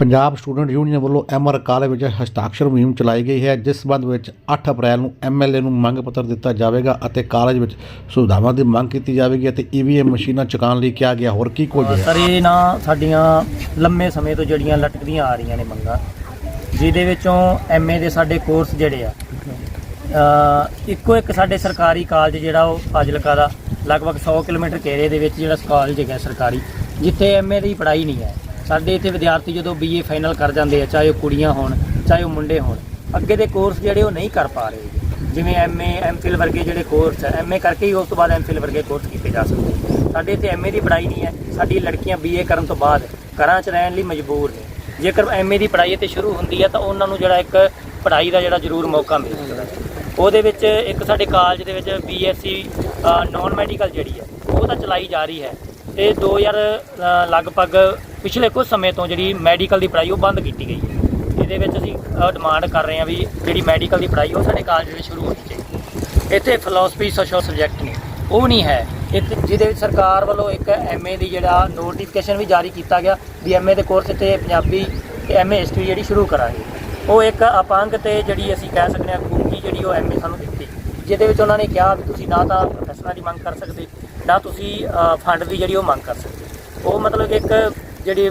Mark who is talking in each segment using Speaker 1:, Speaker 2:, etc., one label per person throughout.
Speaker 1: Punjab student union ਵੱਲੋਂ MR college ਵਿੱਚ ਹਸਤਾਖਰ ਮੁਹਿੰਮ ਚਲਾਈ ਗਈ ਹੈ, ਜਿਸ ਸੰਬੰਧ ਵਿੱਚ 8 ਅਪ੍ਰੈਲ ਨੂੰ ਐਮਐਲਏ ਨੂੰ ਮੰਗ ਪੱਤਰ ਦਿੱਤਾ ਜਾਵੇਗਾ ਅਤੇ ਕਾਲਜ ਵਿੱਚ ਸੁਵਿਧਾਵਾਂ ਦੀ ਮੰਗ ਕੀਤੀ ਜਾਵੇਗੀ ਅਤੇ ਈਵੀਐਮ ਮਸ਼ੀਨਾਂ ਚੁਕਾਉਣ ਲਈ ਕਿਹਾ ਗਿਆ। ਹੋਰ ਕੀ ਕੁਝ ਹੈ?
Speaker 2: ਸਰ, ਇਹ ਨਾ ਸਾਡੀਆਂ ਲੰਮੇ ਸਮੇਂ ਤੋਂ ਜਿਹੜੀਆਂ ਲਟਕਦੀਆਂ ਆ ਰਹੀਆਂ ਨੇ ਮੰਗਾਂ, ਜਿਹਦੇ ਵਿੱਚੋਂ ਐਮਏ ਦੇ ਸਾਡੇ ਕੋਰਸ ਜਿਹੜੇ ਆ ਇੱਕੋ ਇੱਕ ਸਾਡੇ ਸਰਕਾਰੀ ਕਾਲਜ ਜਿਹੜਾ ਉਹ ਫਾਜ਼ਿਲਕਾ ਦਾ, ਲਗਭਗ 100 ਕਿਲੋਮੀਟਰ ਘੇਰੇ ਦੇ ਵਿੱਚ ਜਿਹੜਾ ਕਾਲਜ ਹੈਗਾ ਸਰਕਾਰੀ, ਜਿੱਥੇ ਐਮਏ ਦੀ ਪੜ੍ਹਾਈ ਨਹੀਂ ਹੈ। ਸਾਡੇ ਇੱਥੇ ਵਿਦਿਆਰਥੀ ਜਦੋਂ ਬੀਏ ਫਾਈਨਲ ਕਰ ਜਾਂਦੇ ਆ, ਚਾਹੇ ਉਹ ਕੁੜੀਆਂ ਹੋਣ, ਚਾਹੇ ਉਹ ਮੁੰਡੇ ਹੋਣ, ਅੱਗੇ ਦੇ ਕੋਰਸ ਜਿਹੜੇ ਉਹ ਨਹੀਂ ਕਰ ਪਾ ਰਹੇ। ਜਿਵੇਂ ਐਮਏ ਐਮਫਿਲ ਵਰਗੇ ਜਿਹੜੇ ਕੋਰਸ ਹੈ ਐਮਏ ਕਰਕੇ ਹੀ ਉਸ ਤੋਂ ਬਾਅਦ ਐਮਫਿਲ ਵਰਗੇ ਕੋਰਸ ਕੀਤੇ ਜਾ ਸਕਦੇ ਸਾਡੇ ਇੱਥੇ ਐਮਏ ਦੀ ਪੜ੍ਹਾਈ ਨਹੀਂ ਹੈ ਸਾਡੀ ਲੜਕੀਆਂ ਬੀਏ ਕਰਨ ਤੋਂ ਬਾਅਦ ਘਰਾਂ 'ਚ ਰਹਿਣ ਲਈ ਮਜਬੂਰ ਨੇ। ਜੇਕਰ ਐਮਏ ਦੀ ਪੜ੍ਹਾਈ ਇੱਥੇ ਸ਼ੁਰੂ ਹੁੰਦੀ ਹੈ ਤਾਂ ਉਹਨਾਂ ਨੂੰ ਜਿਹੜਾ ਇੱਕ ਪੜ੍ਹਾਈ ਦਾ ਜਿਹੜਾ ਜ਼ਰੂਰ ਮੌਕਾ ਮਿਲ ਸਕਦਾ ਉਹਦੇ ਵਿੱਚ ਇੱਕ ਸਾਡੇ ਕਾਲਜ ਦੇ ਵਿੱਚ ਬੀਐਸਸੀ ਨਾਨ ਮੈਡੀਕਲ ਜਿਹੜੀ ਹੈ ਉਹ ਤਾਂ ਚਲਾਈ ਜਾ ਰਹੀ ਹੈ। ਤੇ 2000 ਅ, ਲਗਭਗ ਪਿਛਲੇ ਕੁਝ ਸਮੇਂ ਤੋਂ ਜਿਹੜੀ ਮੈਡੀਕਲ ਦੀ ਪੜ੍ਹਾਈ ਉਹ ਬੰਦ ਕੀਤੀ ਗਈ ਹੈ। ਇਹਦੇ ਵਿੱਚ ਅਸੀਂ ਡਿਮਾਂਡ ਕਰ ਰਹੇ ਹਾਂ ਵੀ ਜਿਹੜੀ ਮੈਡੀਕਲ ਦੀ ਪੜ੍ਹਾਈ ਉਹ ਸਾਡੇ ਕਾਲਜ ਵਿੱਚ ਸ਼ੁਰੂ ਹੋਣੀ ਚਾਹੀਦੀ। ਇੱਥੇ ਫਿਲਾਸਫੀ ਸੋਸ਼ਲ ਸਬਜੈਕਟ ਨੇ। ਉਹ ਨਹੀਂ ਹੈ। ਇੱਥੇ ਜਿਹਦੇ ਵਿੱਚ ਸਰਕਾਰ ਵੱਲੋਂ ਇੱਕ ਐਮਏ ਦੀ ਜਿਹੜਾ ਨੋਟੀਫਿਕੇਸ਼ਨ ਵੀ ਜਾਰੀ ਕੀਤਾ ਗਿਆ ਵੀ ਐਮਏ ਦੇ ਕੋਰਸ ਤੇ ਪੰਜਾਬੀ ਤੇ ਐਮਏ ਹਿਸਟਰੀ ਜਿਹੜੀ ਸ਼ੁਰੂ ਕਰਾਂਗੇ। ਉਹ ਇੱਕ ਅਪੰਗ ਤੇ ਜਿਹੜੀ ਅਸੀਂ ਕਹਿ ਸਕਦੇ ਹਾਂ ਕੁਕੀ ਜਿਹੜੀ ਉਹ ਐਮਏ ਸਾਨੂੰ ਦਿੱਤੀ। ਜਿਹਦੇ ਵਿੱਚ ਉਹਨਾਂ ਨੇ ਕਿਹਾ ਵੀ ਤੁਸੀਂ ਨਾ ਤਾਂ ਪ੍ਰੋਫੈਸਰਾਂ ਦੀ ਮੰਗ ਕਰ ਸਕਦੇ ਨਾ ਤੁਸੀਂ ਫੰਡ ਦੀ ਜਿਹੜੀ ਉਹ ਮੰਗ ਕਰ ਸਕਦੇ ਉਹ ਮਤਲਬ ਕਿ ਇੱਕ ਜਿਹੜੀ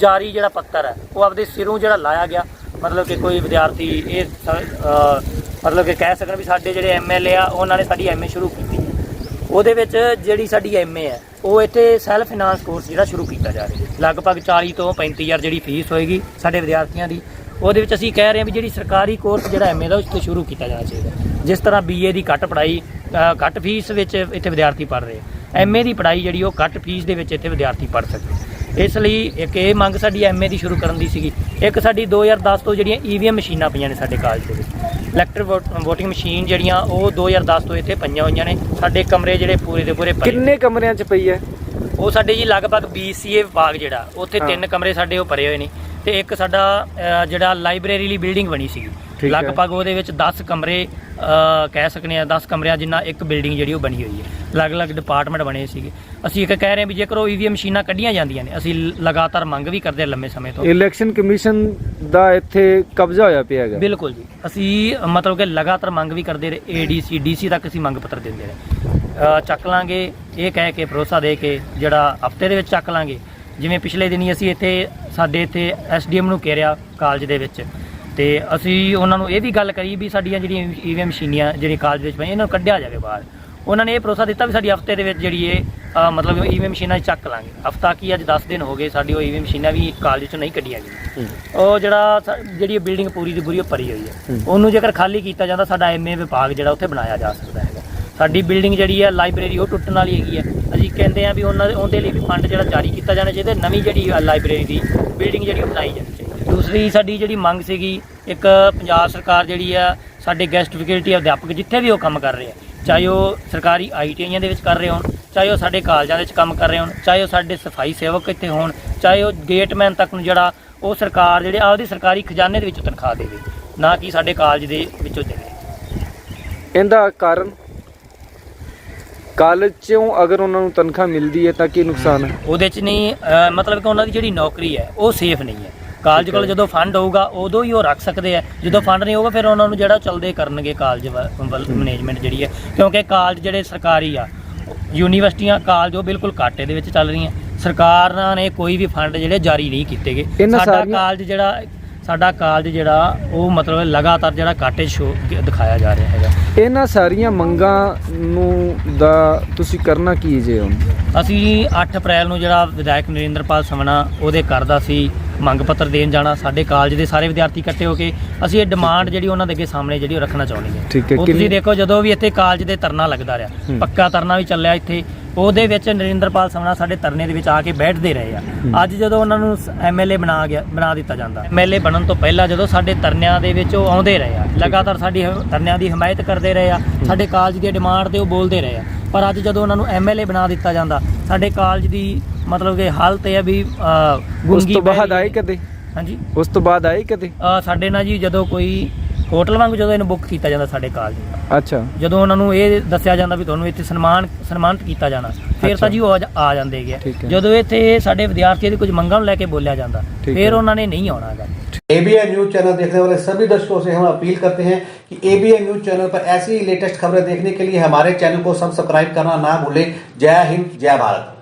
Speaker 2: ਜਾਰੀ ਜਿਹੜਾ ਪੱਤਰ ਹੈ, ਉਹ ਆਪਦੇ ਸਿਰੋਂ ਜਿਹੜਾ ਲਾਇਆ ਗਿਆ। ਮਤਲਬ ਕਿ ਕੋਈ ਵਿਦਿਆਰਥੀ ਇਹ ਮਤਲਬ ਕਿ ਕਹਿ ਸਕਣ ਵੀ ਸਾਡੇ ਜਿਹੜੇ ਐਮਐਲਏ ਆ ਉਹਨਾਂ ਨੇ ਸਾਡੀ ਐਮਏ ਸ਼ੁਰੂ ਕੀਤੀ ਹੈ। ਉਹਦੇ ਵਿੱਚ ਜਿਹੜੀ ਸਾਡੀ ਐਮਏ ਹੈ, ਉਹ ਇੱਥੇ ਸੈਲਫ ਫਾਈਨਾਂਸ ਕੋਰਸ ਜਿਹੜਾ ਸ਼ੁਰੂ ਕੀਤਾ ਜਾ ਰਿਹਾ ਲਗਭਗ 40 ਤੋਂ 35000 ਜਿਹੜੀ ਫੀਸ ਹੋਏਗੀ ਸਾਡੇ ਵਿਦਿਆਰਥੀਆਂ ਦੀ। ਉਹਦੇ ਵਿੱਚ ਅਸੀਂ ਕਹਿ ਰਹੇ ਹਾਂ ਵੀ ਜਿਹੜੀ ਸਰਕਾਰੀ ਕੋਰਸ ਜਿਹੜਾ ਐਮਏ ਦਾ ਉਸ ਤੋਂ ਸ਼ੁਰੂ ਕੀਤਾ ਜਾਣਾ ਚਾਹੀਦਾ ਜਿਸ ਤਰ੍ਹਾਂ ਬੀਏ ਦੀ ਘੱਟ ਪੜ੍ਹਾਈ ਘੱਟ ਫੀਸ ਵਿੱਚ ਇੱਥੇ ਵਿਦਿਆਰਥੀ ਪੜ੍ਹ ਰਹੇ ਐਮਏ ਦੀ ਪੜ੍ਹਾਈ ਜਿਹੜੀ ਉਹ ਘੱਟ ਫੀਸ ਦੇ ਵਿੱਚ ਇੱਥੇ ਵਿਦਿਆਰਥੀ ਪੜ੍ਹ ਸਕਦੇ ਇਸ ਲਈ ਇੱਕ ਇਹ ਮੰਗ ਸਾਡੀ ਐਮਏ ਦੀ ਸ਼ੁਰੂ ਕਰਨ ਦੀ ਸੀਗੀ। ਇੱਕ ਸਾਡੀ 2010 ਤੋਂ ਜਿਹੜੀਆਂ ਈਵੀਐਮ ਮਸ਼ੀਨਾਂ ਪਈਆਂ ਨੇ ਸਾਡੇ ਕਾਲਜ ਦੇ ਵਿੱਚ। ਇਲੈਕਟ੍ਰਿਕ ਵੋਟਿੰਗ ਮਸ਼ੀਨ ਜਿਹੜੀਆਂ ਉਹ 2010 ਤੋਂ ਇੱਥੇ ਪਈਆਂ ਹੋਈਆਂ ਨੇ। ਸਾਡੇ ਕਮਰੇ ਜਿਹੜੇ ਪੂਰੇ ਦੇ ਪੂਰੇ
Speaker 3: ਕਿੰਨੇ ਕਮਰਿਆਂ ਚ ਪਈ ਹੈ?
Speaker 2: ਉਹ ਸਾਡੇ ਜੀ ਲਗਭਗ BCA ਵਿਭਾਗ ਜਿਹੜਾ ਉੱਥੇ। ਤਿੰਨ ਕਮਰੇ ਸਾਡੇ ਉਹ ਭਰੇ ਹੋਏ ਨੇ। ਤੇ ਇੱਕ ਸਾਡਾ ਅ, ਜਿਹੜਾ ਲਾਇਬ੍ਰੇਰੀ ਲਈ ਬਿਲਡਿੰਗ ਬਣੀ ਸੀ
Speaker 3: ਠੀਕ ਹੈ।
Speaker 2: ਲਗਭਗ ਉਹਦੇ ਵਿੱਚ 10 ਕਮਰੇ ਅ, ਕਹਿ ਸਕਨੇ ਆ 10 ਕਮਰਿਆਂ ਜਿੰਨਾ ਇੱਕ ਬਿਲਡਿੰਗ ਜਿਹੜੀ ਉਹ ਬਣੀ ਹੋਈ ਹੈ। ਅਲੱਗ-ਅਲੱਗ ਡਿਪਾਰਟਮੈਂਟ ਬਣੇ ਸੀਗੇ। ਅਸੀਂ ਇੱਕ ਕਹਿ ਰਹੇ ਹਾਂ ਵੀ ਜੇਕਰ ਉਹ ਈਵੀਐਮ ਮਸ਼ੀਨਾਂ ਕੱਢੀਆਂ ਜਾਂਦੀਆਂ ਨੇ ਅਸੀਂ ਲਗਾਤਾਰ ਮੰਗ ਵੀ ਕਰਦੇ ਹਾਂ ਲੰਮੇ ਸਮੇਂ ਤੋਂ।
Speaker 3: ਇਲੈਕਸ਼ਨ ਕਮਿਸ਼ਨ ਦਾ ਇੱਥੇ ਕਬਜ਼ਾ ਹੋਇਆ ਪਿਆ ਹੈਗਾ?
Speaker 2: ਬਿਲਕੁਲ ਜੀ। ਅਸੀਂ ਮਤਲਬ ਕਿ ਲਗਾਤਾਰ ਮੰਗ ਵੀ ਕਰਦੇ ਰਹੇ ਏਡੀਸੀ ਡੀਸੀ ਤੱਕ ਅਸੀਂ ਮੰਗ ਪੱਤਰ ਦਿੰਦੇ ਰਹੇ। ਅ, ਚੱਕ ਲਾਂਗੇ ਇਹ ਕਹਿ ਕੇ ਭਰੋਸਾ ਦੇ ਕੇ ਜਿਹੜਾ ਹਫ਼ਤੇ ਦੇ ਵਿੱਚ ਚੱਕ ਲਾਂਗੇ ਜਿਵੇਂ ਪਿਛਲੇ ਦਿਨੀ ਅਸੀਂ ਇੱਥੇ ਸਾਡੇ ਇੱਥੇ ਐਸਡੀਐਮ ਨੂੰ ਘੇਰਿਆ ਕਾਲਜ ਦੇ ਵਿੱਚ। ਤੇ ਅਸੀਂ ਉਹਨਾਂ ਨੂੰ ਇਹ ਵੀ ਗੱਲ ਕਰੀ ਵੀ ਸਾਡੀਆਂ ਜਿਹੜੀਆਂ ਈਵੀਐਮ ਮਸ਼ੀਨੀਆਂ ਜਿਹੜੀ ਕਾਲਜ ਵਿੱਚ ਪਈਆਂ ਇਹਨਾਂ ਨੂੰ ਕੱਢਿਆ ਜਾਵੇ ਬਾਹਰ। ਉਹਨਾਂ ਨੇ ਇਹ ਭਰੋਸਾ ਦਿੱਤਾ ਵੀ ਸਾਡੀ ਹਫ਼ਤੇ ਦੇ ਵਿੱਚ ਜਿਹੜੀ ਇਹ ਮਤਲਬ ਈਵੀਐਮ ਮਸ਼ੀਨਾਂ ਚੱਕ ਲਾਂਗੇ। ਹਫਤਾ ਕੀ ਅੱਜ 10 ਦਿਨ ਹੋ ਗਏ ਸਾਡੀ ਉਹ ਈਵੀਐਮ ਮਸ਼ੀਨਾਂ ਵੀ ਕਾਲਜ ਚੋਂ ਨਹੀਂ ਕੱਢੀਆਂ ਗਈਆਂ। ਉਹ ਜਿਹੜਾ ਜਿਹੜੀ ਬਿਲਡਿੰਗ ਪੂਰੀ ਦੀ ਪੂਰੀ ਉਹ ਭਰੀ ਹੋਈ ਹੈ। ਉਹਨੂੰ ਜੇਕਰ ਖਾਲੀ ਕੀਤਾ ਜਾਂਦਾ ਸਾਡਾ ਐਮਏ ਵਿਭਾਗ ਜਿਹੜਾ ਉੱਥੇ ਬਣਾਇਆ ਜਾ ਸਕਦਾ ਹੈਗਾ। ਸਾਡੀ ਬਿਲਡਿੰਗ ਜਿਹੜੀ ਹੈ ਲਾਇਬ੍ਰੇਰੀ ਉਹ ਟੁੱਟਣ ਵਾਲੀ ਹੈਗੀ ਹੈ। ਕਹਿੰਦੇ ਆ ਵੀ ਉਹਨਾਂ ਦੇ ਉਹਦੇ ਲਈ ਵੀ ਫੰਡ ਜਿਹੜਾ ਜਾਰੀ ਕੀਤਾ ਜਾਣਾ ਚਾਹੀਦਾ, ਨਵੀਂ ਜਿਹੜੀ ਲਾਇਬ੍ਰੇਰੀ ਦੀ ਬਿਲਡਿੰਗ ਜਿਹੜੀ ਉਹ ਬਣਾਈ ਜਾਣੀ ਚਾਹੀਦੀ ਦੂਸਰੀ ਸਾਡੀ ਜਿਹੜੀ ਮੰਗ ਸੀਗੀ, ਇੱਕ ਪੰਜਾਬ ਸਰਕਾਰ ਜਿਹੜੀ ਆ, ਸਾਡੇ ਗੈਸਟ ਫੈਕਲਟੀ ਅਧਿਆਪਕ ਜਿੱਥੇ ਵੀ ਉਹ ਕੰਮ ਕਰ ਰਹੇ ਆ, ਚਾਹੇ ਉਹ ਸਰਕਾਰੀ ਆਈਟੀਆਈਆਂ ਦੇ ਵਿੱਚ ਕਰ ਰਹੇ ਹੋਣ, ਚਾਹੇ ਉਹ ਸਾਡੇ ਕਾਲਜਾਂ ਦੇ ਵਿੱਚ ਕੰਮ ਕਰ ਰਹੇ ਹੋਣ, ਚਾਹੇ ਉਹ ਸਾਡੇ ਸਫ਼ਾਈ ਸੇਵਕ ਇੱਥੇ ਹੋਣ, ਚਾਹੇ ਉਹ ਗੇਟਮੈਨ ਤੱਕ ਨੂੰ ਜਿਹੜਾ ਉਹ ਸਰਕਾਰ ਜਿਹੜੇ ਆਪਦੀ ਸਰਕਾਰੀ ਖਜ਼ਾਨੇ ਦੇ ਵਿੱਚੋਂ ਤਨਖਾਹ ਦੇਵੇ, ਨਾ ਕਿ ਸਾਡੇ ਕਾਲਜ ਦੇ ਵਿੱਚੋਂ ਦੇਵੇ।
Speaker 3: ਇਹਦਾ ਕਾਰਨ? ਕਾਲਜ ਚੋਂ ਅਗਰ ਉਹਨਾਂ ਨੂੰ ਤਨਖਾਹ ਮਿਲਦੀ ਹੈ ਤਾਂ ਕੀ ਨੁਕਸਾਨ ਹੈ?
Speaker 2: ਉਹਦੇ ਚ ਨਹੀਂ ਮਤਲਬ ਕਿ ਉਹਨਾਂ ਦੀ ਜਿਹੜੀ ਨੌਕਰੀ ਹੈ ਉਹ ਸੇਫ ਨਹੀਂ ਹੈ। ਕਾਲਜ। ਕੋਲ ਜਦੋਂ ਫੰਡ ਹੋਊਗਾ ਉਦੋਂ ਹੀ ਉਹ ਰੱਖ ਸਕਦੇ ਆ। ਜਦੋਂ ਫੰਡ ਨਹੀਂ ਹੋਊਗਾ ਫਿਰ ਉਹਨਾਂ ਨੂੰ ਜਿਹੜਾ ਚੱਲਦੇ ਕਰਨਗੇ ਕਾਲਜ ਮੈਨੇਜਮੈਂਟ ਜਿਹੜੀ ਹੈ। ਕਿਉਂਕਿ ਕਾਲਜ ਜਿਹੜੇ ਸਰਕਾਰੀ ਆ ਯੂਨੀਵਰਸਿਟੀਆਂ ਕਾਲਜ ਉਹ ਬਿਲਕੁਲ ਘਾਟੇ ਦੇ ਵਿੱਚ ਚੱਲ ਰਹੀਆਂ। ਸਰਕਾਰਾਂ ਨੇ ਕੋਈ ਵੀ ਫੰਡ ਜਿਹੜੇ ਜਾਰੀ ਨਹੀਂ ਕੀਤੇਗੇ
Speaker 3: ਇਹਨਾਂ
Speaker 2: ਸਾਡਾ
Speaker 3: ਸਾਰੀਆਂ-
Speaker 2: ਕਾਲਜ ਜਿਹੜਾ ਸਾਡਾ ਕਾਲਜ ਜਿਹੜਾ ਉਹ ਮਤਲਬ ਲਗਾਤਾਰ ਜਿਹੜਾ ਘਾਟੇ ਸ਼ੋ ਦਿਖਾਇਆ ਜਾ ਰਿਹਾ ਹੈਗਾ।
Speaker 3: ਇਹਨਾਂ ਸਾਰੀਆਂ ਮੰਗਾਂ ਨੂੰ ਦਾ ਤੁਸੀਂ ਕਰਨਾ ਕੀ ਜੇ ਹੁਣ?
Speaker 2: ਅਸੀਂ 8 ਅਪ੍ਰੈਲ ਨੂੰ ਜਿਹੜਾ ਵਿਧਾਇਕ ਨਰਿੰਦਰਪਾਲ ਸਮਣਾ ਉਹਦੇ ਘਰ ਦਾ ਸੀ ਮੰਗ ਪੱਤਰ ਦੇਣ ਜਾਣਾ। ਸਾਡੇ ਕਾਲਜ ਦੇ ਸਾਰੇ ਵਿਦਿਆਰਥੀ ਇਕੱਠੇ ਹੋ ਕੇ ਅਸੀਂ ਇਹ ਡਿਮਾਂਡ ਜਿਹੜੀ ਉਹਨਾਂ ਦੇ ਅੱਗੇ ਸਾਹਮਣੇ ਜਿਹੜੀ ਉਹ ਰੱਖਣਾ ਚਾਹੁੰਦੇ ਹਾਂ
Speaker 3: ਠੀਕ ਹੈ
Speaker 2: ਤੁਸੀਂ ਦੇਖੋ ਜਦੋਂ ਵੀ ਇੱਥੇ ਕਾਲਜ ਦੇ ਧਰਨਾ ਲੱਗਦਾ ਰਿਹਾ। ਪੱਕਾ ਧਰਨਾ ਵੀ ਚੱਲਿਆ ਇੱਥੇ। ਉਹਦੇ ਵਿੱਚ ਨਰਿੰਦਰਪਾਲ ਸਮਣਾ ਸਾਡੇ ਧਰਨੇ ਦੇ ਵਿੱਚ ਆ ਕੇ ਬੈਠਦੇ ਰਹੇ ਆ। ਅੱਜ ਜਦੋਂ ਉਹਨਾਂ ਨੂੰ ਐਮਐਲਏ ਬਣਾ ਗਿਆ ਬਣਾ ਦਿੱਤਾ ਜਾਂਦਾ। ਐਮਐਲਏ ਬਣਨ ਤੋਂ ਪਹਿਲਾਂ ਜਦੋਂ ਸਾਡੇ ਧਰਨਿਆਂ ਦੇ ਵਿੱਚ ਉਹ ਆਉਂਦੇ ਰਹੇ ਆ ਲਗਾਤਾਰ ਸਾਡੀ ਧਰਨਿਆਂ ਦੀ ਹਮਾਇਤ ਕਰਦੇ ਰਹੇ ਆ ਸਾਡੇ ਕਾਲਜ ਦੀ ਡਿਮਾਂਡ ਤੇ ਉਹ ਬੋਲਦੇ ਰਹੇ ਆ। ਪਰ ਅੱਜ ਜਦੋਂ ਉਹਨਾਂ ਨੂੰ ਐਮਐਲਏ ਬਣਾ ਦਿੱਤਾ ਜਾਂਦਾ ਸਾਡੇ ਕਾਲਜ ਦੀ ਮਤਲਬ ਕਿ ਹਾਲਤ ਇਹ ਆ ਵੀ
Speaker 3: ਉਸ
Speaker 2: ਗੁੰਗੀ
Speaker 3: ਤੋਂ ਬਾਅਦ
Speaker 2: ਪੈ
Speaker 3: ਆਏ
Speaker 2: ਗਈ।
Speaker 3: ਕਦੇ?
Speaker 2: ਹਾਂਜੀ।
Speaker 3: ਉਸ ਤੋਂ ਬਾਅਦ ਆਏ ਕਦੇ?
Speaker 2: ਸਾਡੇ ਨਾਲ ਜੀ ਜਦੋਂ ਕੋਈ ਹੋਟਲ ਵਾਂਗ ਜਦੋਂ ਇਹਨੂੰ ਬੁੱਕ ਕੀਤਾ ਜਾਂਦਾ ਸਾਡੇ ਕਾਲਜ
Speaker 3: ਅੱਛਾ
Speaker 2: ਜਦੋਂ ਉਹਨਾਂ ਨੂੰ ਇਹ ਦੱਸਿਆ ਜਾਂਦਾ ਵੀ ਤੁਹਾਨੂੰ ਇੱਥੇ ਸਨਮਾਨ ਸਨਮਾਨਿਤ ਕੀਤਾ ਜਾਣਾ ਫਿਰ
Speaker 3: ਅੱਛਾ।
Speaker 2: ਤਾਂ ਜੀ ਉਹ ਆ ਜਾ- ਆ ਜਾਂਦੇ ਹੈਗੇ
Speaker 3: ਠੀਕ ਹੈ।
Speaker 2: ਜਦੋਂ ਇੱਥੇ ਸਾਡੇ ਵਿਦਿਆਰਥੀਆਂ ਦੀ ਕੁਝ ਮੰਗਾਂ ਨੂੰ ਲੈ ਕੇ ਬੋਲਿਆ ਜਾਂਦਾ
Speaker 3: ਠੀਕ
Speaker 2: ਫਿਰ
Speaker 3: ਹੈ।
Speaker 2: ਉਹਨਾਂ ਨੇ ਨਹੀਂ ਆਉਣਾ ਹੈਗਾ
Speaker 1: एबीएन न्यूज चैनल देखने वाले सभी दर्शकों से हम अपील करते हैं कि एबीएन न्यूज चैनल पर ऐसी ही लेटेस्ट खबरें देखने के लिए हमारे चैनल को सब्सक्राइब करना ना भूलें जय हिंद जय भारत